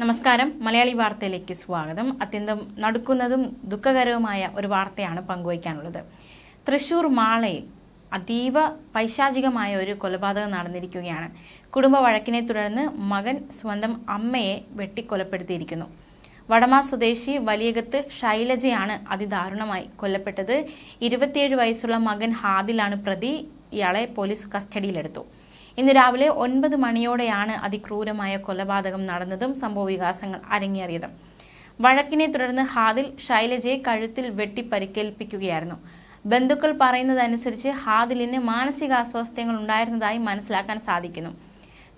നമസ്കാരം. മലയാളി വാർത്തയിലേക്ക് സ്വാഗതം. അത്യന്തം നടുക്കുന്നതും ദുഃഖകരവുമായ ഒരു വാർത്തയാണ് പങ്കുവയ്ക്കാനുള്ളത്. തൃശൂർ മാളയിൽ അതീവ പൈശാചികമായ ഒരു കൊലപാതകം നടന്നിരിക്കുകയാണ്. കുടുംബ വഴക്കിനെ തുടർന്ന് മകൻ സ്വന്തം അമ്മയെ വെട്ടിക്കൊലപ്പെടുത്തിയിരിക്കുന്നു. വടമ സ്വദേശി വലിയകത്ത് ശൈലജയാണ് അതിദാരുണമായി കൊല്ലപ്പെട്ടത്. ഇരുപത്തിയേഴ് വയസ്സുള്ള മകൻ ഹാദിലാണ് പ്രതി. ഇയാളെ പോലീസ് കസ്റ്റഡിയിലെടുത്തു. ഇന്ന് രാവിലെ ഒൻപത് മണിയോടെയാണ് അതിക്രൂരമായ കൊലപാതകം നടന്നതും സംഭവ വികാസങ്ങൾ അരങ്ങേറിയതും. വഴക്കിനെ തുടർന്ന് ഹാദിൽ ശൈലജയെ കഴുത്തിൽ വെട്ടി പരിക്കേൽപ്പിക്കുകയായിരുന്നു ബന്ധുക്കൾ പറയുന്നതനുസരിച്ച് ഹാദിലിന് മാനസികാസ്വാസ്ഥ്യങ്ങൾ ഉണ്ടായിരുന്നതായി മനസ്സിലാക്കാൻ സാധിക്കുന്നു.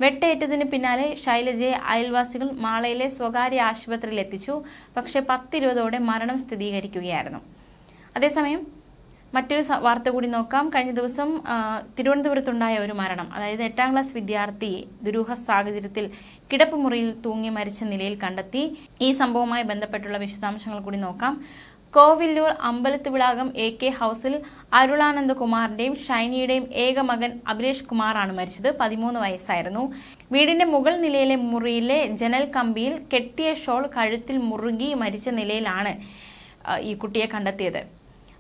വെട്ടേറ്റതിന് പിന്നാലെ ശൈലജയെ അയൽവാസികൾ മാളയിലെ സ്വകാര്യ ആശുപത്രിയിൽ എത്തിച്ചു. പക്ഷേ പത്തിരുപതോടെ മരണം സ്ഥിരീകരിക്കുകയായിരുന്നു. അതേസമയം മറ്റൊരു വാർത്ത കൂടി നോക്കാം. കഴിഞ്ഞ ദിവസം തിരുവനന്തപുരത്തുണ്ടായ ഒരു മരണം അതായത് എട്ടാം ക്ലാസ് വിദ്യാർത്ഥി ദുരൂഹ സാഹചര്യത്തിൽ കിടപ്പ് മുറിയിൽ തൂങ്ങി മരിച്ച നിലയിൽ കണ്ടെത്തി. ഈ സംഭവവുമായി ബന്ധപ്പെട്ടുള്ള വിശദാംശങ്ങൾ കൂടി നോക്കാം. കോവില്ലൂർ അമ്പലത്ത് വിളാകം എ കെ ഹൗസിൽ അരുളാനന്ദ കുമാറിന്റെയും ഷൈനിയുടെയും ഏക മകൻ അഭിലേഷ് കുമാറാണ് മരിച്ചത്. പതിമൂന്ന് വയസ്സായിരുന്നു. വീടിന്റെ മുകൾ നിലയിലെ മുറിയിലെ ജനൽ കമ്പിയിൽ കെട്ടിയ ഷോൾ കഴുത്തിൽ മുറുകി മരിച്ച നിലയിലാണ് ഈ കുട്ടിയെ കണ്ടെത്തിയത്.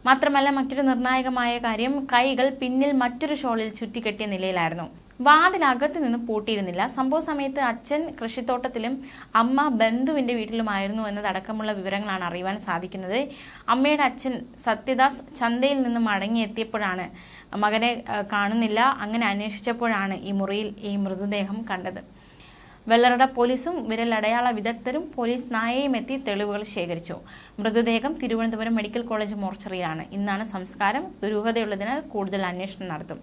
മാത്രമല്ല മറ്റൊരു നിർണായകമായ കാര്യം കൈകൾ പിന്നിൽ മറ്റൊരു ഷോളിൽ ചുറ്റിക്കെട്ടിയ നിലയിലായിരുന്നു. വാതിൽ അകത്ത് നിന്ന് പൂട്ടിയിരുന്നില്ല. സംഭവ സമയത്ത് അച്ഛൻ കൃഷിത്തോട്ടത്തിലും അമ്മ ബന്ധുവിന്റെ വീട്ടിലുമായിരുന്നു എന്നതടക്കമുള്ള വിവരങ്ങളാണ് അറിയുവാൻ സാധിക്കുന്നത്. അമ്മയുടെ അച്ഛൻ സത്യദാസ് ചന്തയിൽ നിന്ന് മടങ്ങിയെത്തിയപ്പോഴാണ് മകനെ കാണുന്നില്ല. അങ്ങനെ അന്വേഷിച്ചപ്പോഴാണ് ഈ മുറിയിൽ ഈ മൃതദേഹം കണ്ടത്. വെള്ളറട പോലീസും വിരലടയാള വിദഗ്ധരും പോലീസ് നായയും എത്തി തെളിവുകൾ ശേഖരിച്ചു. മൃതദേഹം തിരുവനന്തപുരം മെഡിക്കൽ കോളേജ് മോർച്ചറിയിലാണ്. ഇന്നാണ് സംസ്കാരം ദുരൂഹതയുള്ളതിനാൽ കൂടുതൽ അന്വേഷണം നടത്തും.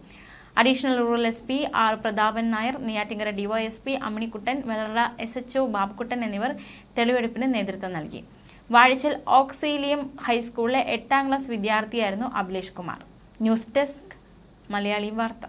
Additional rural S P R Prathapan Nair Neyyattinkara DYSP Amminikuttan Vellara S H O Babukuttan എന്നിവർ തെളിവെടുപ്പിന് നേതൃത്വം നൽകി. വാഴിച്ചൽ ഓക്സിലിയം ഹൈസ്കൂളിലെ എട്ടാം ക്ലാസ് വിദ്യാർത്ഥിയായിരുന്നു Abhilesh Kumar. News desk Malayali Vartha.